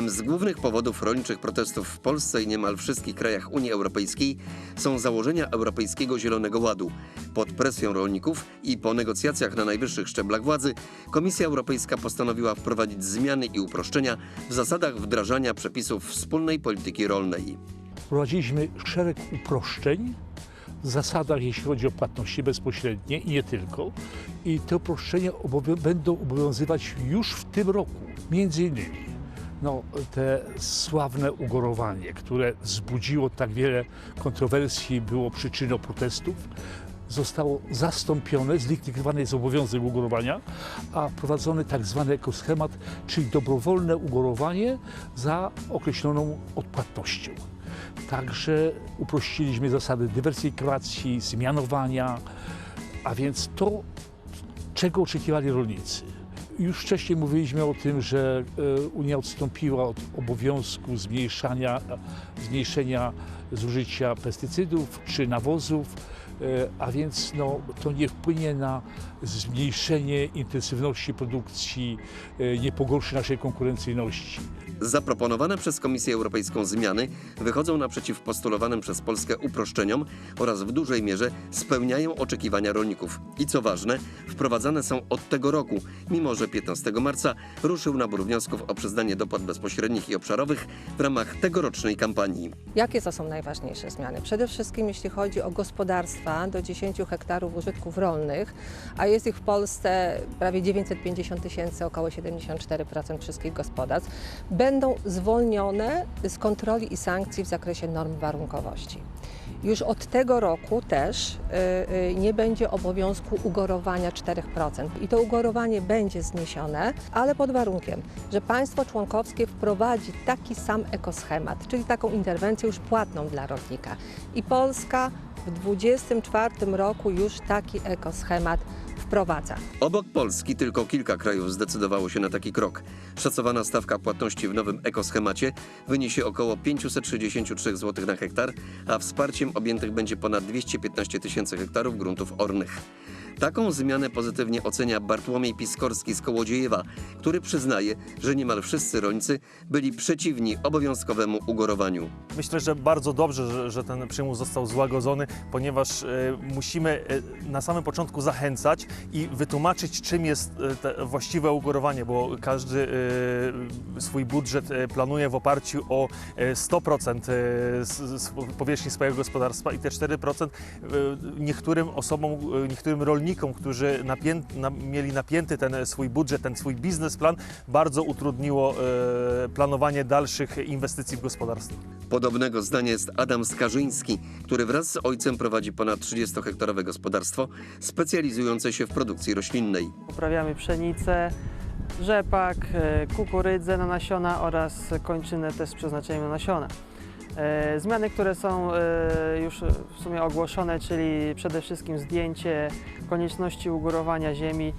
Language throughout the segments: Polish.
Jednym z głównych powodów rolniczych protestów w Polsce i niemal wszystkich krajach Unii Europejskiej są założenia Europejskiego Zielonego Ładu. Pod presją rolników i po negocjacjach na najwyższych szczeblach władzy Komisja Europejska postanowiła wprowadzić zmiany i uproszczenia w zasadach wdrażania przepisów wspólnej polityki rolnej. Wprowadziliśmy szereg uproszczeń w zasadach, jeśli chodzi o płatności bezpośrednie i nie tylko. I te uproszczenia obowią- będą obowiązywać już w tym roku. Między innymi no, te sławne ugorowanie, które wzbudziło tak wiele kontrowersji, było przyczyną protestów, zostało zastąpione, zlikwidowany jest obowiązek ugorowania, a wprowadzony tak zwany ekoschemat, czyli dobrowolne ugorowanie za określoną odpłatnością. Także uprościliśmy zasady dywersyfikacji, zmianowania, a więc to, czego oczekiwali rolnicy. Już wcześniej mówiliśmy o tym, że e, Unia odstąpiła od obowiązku zmniejszania, zmniejszenia zużycia pestycydów czy nawozów, e, a więc no, to nie wpłynie na zmniejszenie intensywności produkcji, e, nie pogorszy naszej konkurencyjności. Zaproponowane przez Komisję Europejską zmiany wychodzą naprzeciw postulowanym przez Polskę uproszczeniom oraz w dużej mierze spełniają oczekiwania rolników. I co ważne, wprowadzane są od tego roku, mimo że 15 marca ruszył nabór wniosków o przyznanie dopłat bezpośrednich i obszarowych w ramach tegorocznej kampanii. Jakie to są najważniejsze zmiany? Przede wszystkim jeśli chodzi o gospodarstwa do 10 hektarów użytków rolnych, a jest ich w Polsce prawie 950 tysięcy, około 74% wszystkich gospodarstw, będą zwolnione z kontroli i sankcji w zakresie norm warunkowości. Już od tego roku też y, y, nie będzie obowiązku ugorowania 4%. I to ugorowanie będzie zniesione, ale pod warunkiem, że państwo członkowskie wprowadzi taki sam ekoschemat, czyli taką interwencję już płatną dla rolnika. I Polska w 2024 roku już taki ekoschemat wprowadza. Obok Polski tylko kilka krajów zdecydowało się na taki krok. Szacowana stawka płatności w nowym ekoschemacie wyniesie około 563 zł na hektar, a wsparciem objętych będzie ponad 215 tysięcy hektarów gruntów ornych. Taką zmianę pozytywnie ocenia Bartłomiej Piskorski z Kołodziejewa, który przyznaje, że niemal wszyscy rolnicy byli przeciwni obowiązkowemu ugorowaniu. Myślę, że bardzo dobrze, że, że ten przymus został złagodzony, ponieważ e, musimy e, na samym początku zachęcać i wytłumaczyć, czym jest te właściwe ugorowanie, bo każdy e, swój budżet planuje w oparciu o e, 100% e, z, z powierzchni swojego gospodarstwa i te 4% e, niektórym osobom, niektórym rolnikom, którzy napię, na, mieli napięty ten swój budżet, ten swój biznesplan, bardzo utrudniło e, planowanie dalszych inwestycji w gospodarstwie. Podobnego zdania jest Adam Skarżyński, który wraz z ojcem prowadzi ponad 30-hektarowe gospodarstwo specjalizujące się w produkcji roślinnej. Uprawiamy pszenicę, rzepak, e, kukurydzę na nasiona oraz kończynę też z przeznaczeniem na nasiona. E, Zmiany, które są e, już w sumie ogłoszone, czyli przede wszystkim zdjęcie konieczności ugorowania ziemi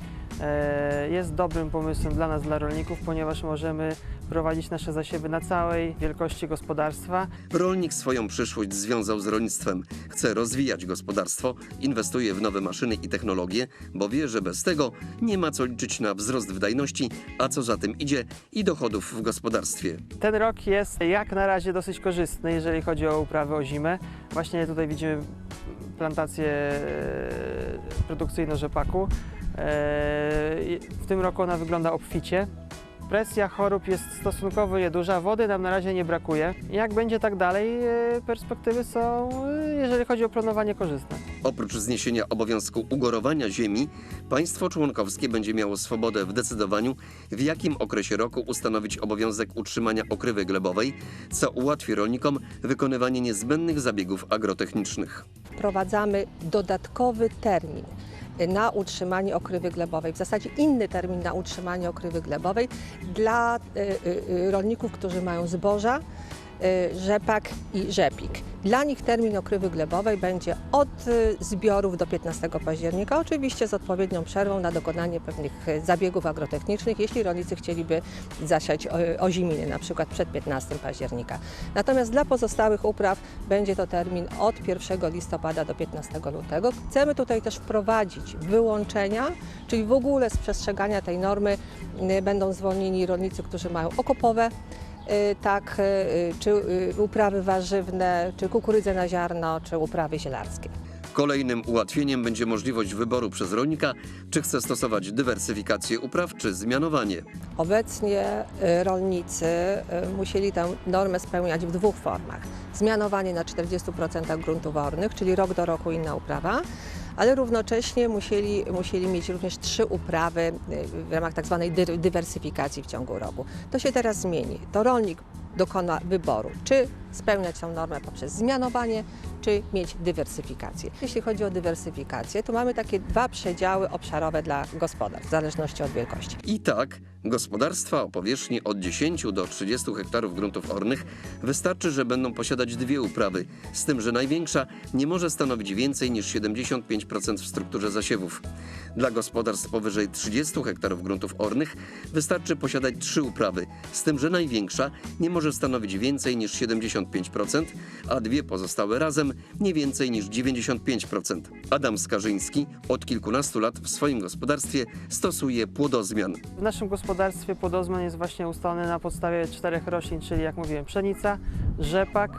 jest dobrym pomysłem dla nas, dla rolników, ponieważ możemy prowadzić nasze zasiewy na całej wielkości gospodarstwa. Rolnik swoją przyszłość związał z rolnictwem. Chce rozwijać gospodarstwo, inwestuje w nowe maszyny i technologie, bo wie, że bez tego nie ma co liczyć na wzrost wydajności, a co za tym idzie i dochodów w gospodarstwie. Ten rok jest jak na razie dosyć korzystny, jeżeli chodzi o uprawę o zimę. Właśnie tutaj widzimy plantację e, produkcyjną rzepaku. E, i W tym roku ona wygląda obficie. Presja chorób jest stosunkowo nieduża, wody nam na razie nie brakuje. Jak będzie tak dalej, e, perspektywy są, e, jeżeli chodzi o planowanie, korzystne. Oprócz zniesienia obowiązku ugorowania ziemi, państwo członkowskie będzie miało swobodę w decydowaniu, w jakim okresie roku ustanowić obowiązek utrzymania okrywy glebowej, co ułatwi rolnikom wykonywanie niezbędnych zabiegów agrotechnicznych. Wprowadzamy dodatkowy termin na utrzymanie okrywy glebowej, w zasadzie inny termin na utrzymanie okrywy glebowej dla y, y, y, rolników, którzy mają zboża, rzepak i rzepik. Dla nich termin okrywy glebowej będzie od y, zbiorów do 15 października, oczywiście z odpowiednią przerwą na dokonanie pewnych y, zabiegów agrotechnicznych, jeśli rolnicy chcieliby zasiać oziminy, na przykład przed 15 października. Natomiast dla pozostałych upraw będzie to termin od 1 listopada do 15 lutego. Chcemy tutaj też wprowadzić wyłączenia, czyli w ogóle z przestrzegania tej normy y, będą zwolnieni rolnicy, którzy mają okopowe tak y, czy y, uprawy warzywne, czy kukurydzę na ziarno, czy uprawy zielarskie. Kolejnym ułatwieniem będzie możliwość wyboru przez rolnika, czy chce stosować dywersyfikację upraw, czy zmianowanie. Obecnie y, rolnicy y, musieli tę normę spełniać w dwóch formach. Zmianowanie na 40% gruntów ornych, czyli rok do roku inna uprawa, ale równocześnie musieli, musieli mieć również trzy uprawy y, w ramach tak zwanej dy- dywersyfikacji w ciągu roku. To się teraz zmieni. To rolnik dokona wyboru, czy spełniać tę normę poprzez zmianowanie, czy mieć dywersyfikację. Jeśli chodzi o dywersyfikację, to mamy takie dwa przedziały obszarowe dla gospodarstw, w zależności od wielkości. I tak, gospodarstwa o powierzchni od 10 do 30 hektarów gruntów ornych wystarczy, że będą posiadać dwie uprawy, z tym, że największa nie może stanowić więcej niż 75% w strukturze zasiewów. Dla gospodarstw powyżej 30 hektarów gruntów ornych wystarczy posiadać trzy uprawy, z tym, że największa nie może stanowić więcej niż 75%, a dwie pozostałe razem nie więcej niż 95%. Adam Skarżyński od kilkunastu lat w swoim gospodarstwie stosuje płodozmian. W naszym podozmian jest właśnie ustalony na podstawie czterech roślin, czyli jak mówiłem, pszenica, rzepak,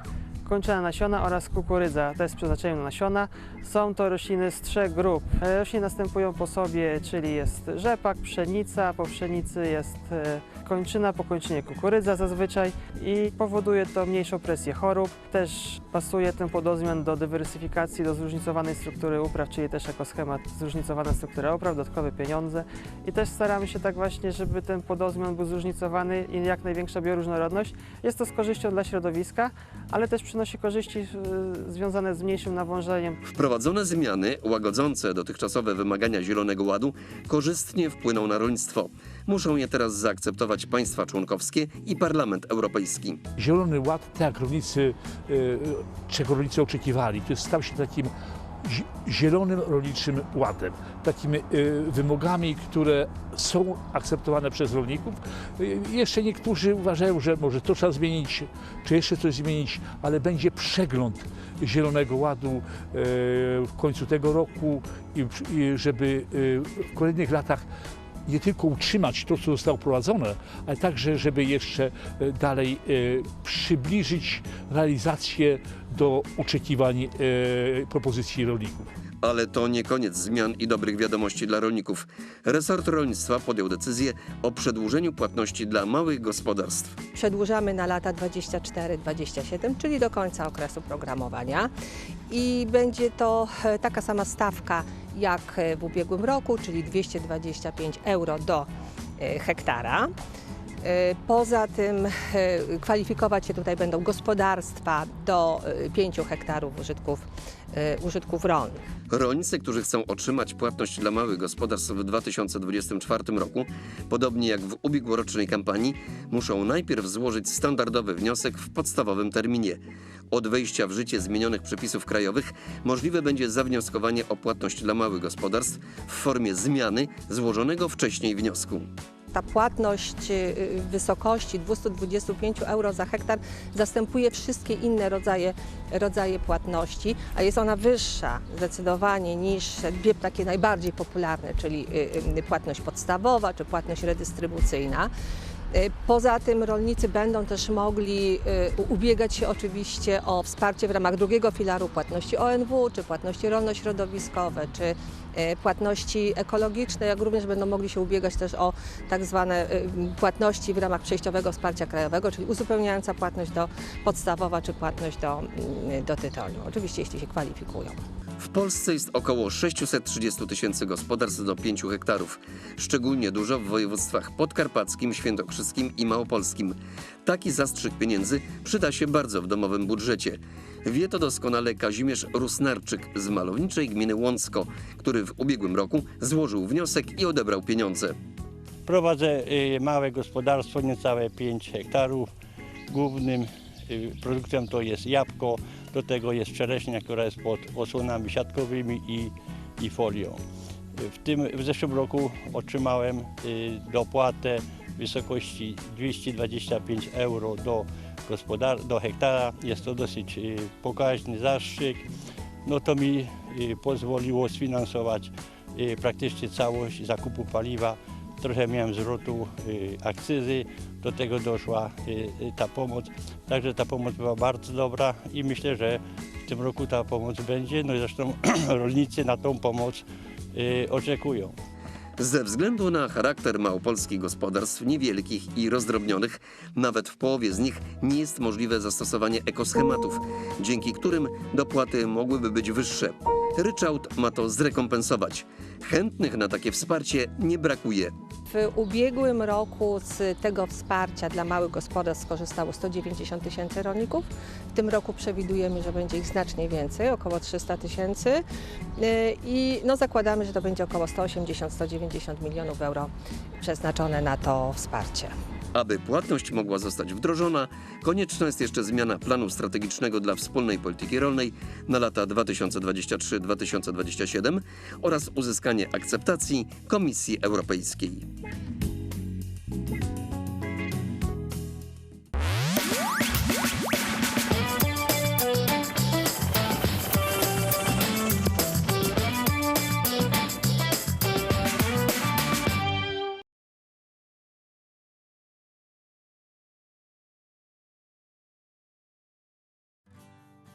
kończona nasiona oraz kukurydza, to jest przeznaczeniem na nasiona. Są to rośliny z trzech grup. E, Rośliny następują po sobie, czyli jest rzepak, pszenica, po pszenicy jest e, kończyna, po kończynie kukurydza zazwyczaj i powoduje to mniejszą presję chorób. Też pasuje ten podozmian do dywersyfikacji, do zróżnicowanej struktury upraw, czyli też jako schemat zróżnicowana struktura upraw, dodatkowe pieniądze. I też staramy się tak właśnie, żeby ten podozmian był zróżnicowany i jak największa bioróżnorodność. Jest to z korzyścią dla środowiska, ale też przynosi korzyści e, związane z mniejszym nawążeniem. Wprowadzone zmiany łagodzące dotychczasowe wymagania Zielonego Ładu korzystnie wpłyną na rolnictwo. Muszą je teraz zaakceptować państwa członkowskie i Parlament Europejski. Zielony Ład, tak jak rolnicy, y, czego rolnicy oczekiwali, to jest stał się takim zielonym rolniczym ładem, takimi y, wymogami, które są akceptowane przez rolników. Y, Jeszcze niektórzy uważają, że może to trzeba zmienić, czy jeszcze coś zmienić, ale będzie przegląd Zielonego Ładu y, w końcu tego roku i, żeby w kolejnych latach nie tylko utrzymać to, co zostało prowadzone, ale także, żeby jeszcze e, dalej e, przybliżyć realizację do oczekiwań e, propozycji rolników. Ale to nie koniec zmian i dobrych wiadomości dla rolników. Resort rolnictwa podjął decyzję o przedłużeniu płatności dla małych gospodarstw. Przedłużamy na lata 24-27, czyli do końca okresu programowania. I będzie to taka sama stawka jak w ubiegłym roku, czyli 225 euro do e, hektara. E, Poza tym e, kwalifikować się tutaj będą gospodarstwa do e, 5 hektarów użytków, e, użytków rolnych. Rolnicy, którzy chcą otrzymać płatność dla małych gospodarstw w 2024 roku, podobnie jak w ubiegłorocznej kampanii, muszą najpierw złożyć standardowy wniosek w podstawowym terminie. Od wejścia w życie zmienionych przepisów krajowych możliwe będzie zawnioskowanie o płatność dla małych gospodarstw w formie zmiany złożonego wcześniej wniosku. Ta płatność y, w wysokości 225 euro za hektar zastępuje wszystkie inne rodzaje, rodzaje płatności, a jest ona wyższa zdecydowanie niż dwie takie najbardziej popularne, czyli y, y, płatność podstawowa czy płatność redystrybucyjna. Y, Poza tym rolnicy będą też mogli y, ubiegać się oczywiście o wsparcie w ramach drugiego filaru płatności ONW, czy płatności rolno-środowiskowe, czy y, płatności ekologiczne, jak również będą mogli się ubiegać też o tak zwane y, płatności w ramach przejściowego wsparcia krajowego, czyli uzupełniająca płatność do podstawowa, czy płatność do, y, do tytoniu. Oczywiście jeśli się kwalifikują. W Polsce jest około 630 tysięcy gospodarstw do 5 hektarów, szczególnie dużo w województwach podkarpackim, świętokrzyskim i małopolskim. Taki zastrzyk pieniędzy przyda się bardzo w domowym budżecie. Wie to doskonale Kazimierz Rusnarczyk z malowniczej gminy Łącko, który w ubiegłym roku złożył wniosek i odebrał pieniądze. Prowadzę y, małe gospodarstwo, niecałe 5 hektarów. Głównym y, produktem to jest jabłko, do tego jest czereśnia, która jest pod osłonami siatkowymi i, i folią. W, tym, w zeszłym roku otrzymałem y, dopłatę w wysokości 225 euro do, gospodar- do hektara. Jest to dosyć y, pokaźny zastrzyk. No to mi y, pozwoliło sfinansować y, praktycznie całość zakupu paliwa trochę miałem zwrotu akcyzy, do tego doszła ta pomoc. Także ta pomoc była bardzo dobra i myślę, że w tym roku ta pomoc będzie. No i zresztą rolnicy na tą pomoc oczekują. Ze względu na charakter małopolskich gospodarstw niewielkich i rozdrobnionych, nawet w połowie z nich nie jest możliwe zastosowanie ekoschematów, dzięki którym dopłaty mogłyby być wyższe. Ryczałt ma to zrekompensować. Chętnych na takie wsparcie nie brakuje. W ubiegłym roku z tego wsparcia dla małych gospodarstw skorzystało 190 tysięcy rolników. W tym roku przewidujemy, że będzie ich znacznie więcej, około 300 tysięcy. Yy, I no, zakładamy, że to będzie około 180-190 milionów euro przeznaczone na to wsparcie. Aby płatność mogła zostać wdrożona, konieczna jest jeszcze zmiana planu strategicznego dla wspólnej polityki rolnej na lata 2023-2027 oraz uzyskanie akceptacji Komisji Europejskiej.